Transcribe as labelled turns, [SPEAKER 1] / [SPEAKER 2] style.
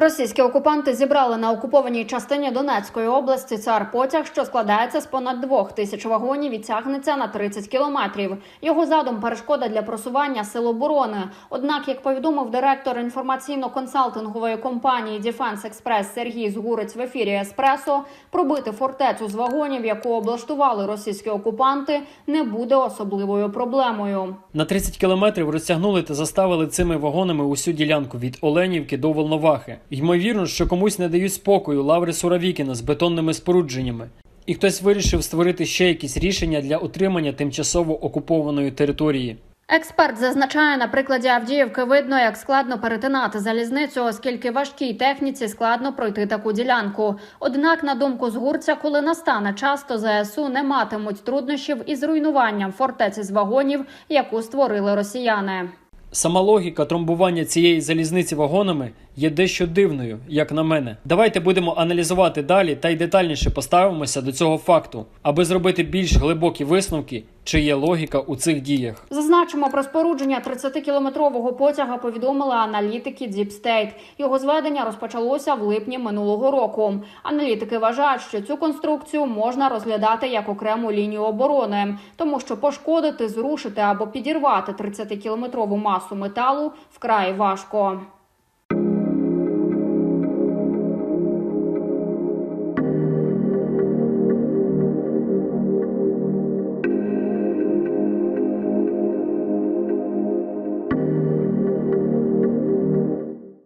[SPEAKER 1] Російські окупанти зібрали на окупованій частині Донецької області цар потяг, що складається з понад двох тисяч вагонів і тягнеться на 30 кілометрів. Його задум перешкода для просування сил оборони. Однак, як повідомив директор інформаційно-консалтингової компанії Defense Express Сергій Згурець в ефірі Еспресо, пробити фортецю з вагонів, яку облаштували російські окупанти, не буде особливою проблемою.
[SPEAKER 2] На 30 кілометрів розтягнули та заставили цими вагонами усю ділянку від Оленівки до Волновахи. Ймовірно, що комусь не дають спокою лаври Суровікіна з бетонними спорудженнями. І хтось вирішив створити ще якісь рішення для отримання тимчасово окупованої території.
[SPEAKER 1] Експерт зазначає, на прикладі Авдіївки видно, як складно перетинати залізницю, оскільки важкій техніці складно пройти таку ділянку. Однак, на думку згурця, коли настане час, то ЗСУ не матимуть труднощів із руйнуванням фортеці з вагонів, яку створили росіяни.
[SPEAKER 2] Сама логіка тромбування цієї залізниці вагонами є дещо дивною, як на мене. Давайте будемо аналізувати далі та й детальніше поставимося до цього факту, аби зробити більш глибокі висновки, чи є логіка у цих діях.
[SPEAKER 1] Зазначимо про спорудження 30-кілометрового потяга повідомили аналітики Deep State. Його зведення розпочалося в липні минулого року. Аналітики вважають, що цю конструкцію можна розглядати як окрему лінію оборони, тому що пошкодити, зрушити або підірвати 30-кілометрову масу металу вкрай важко.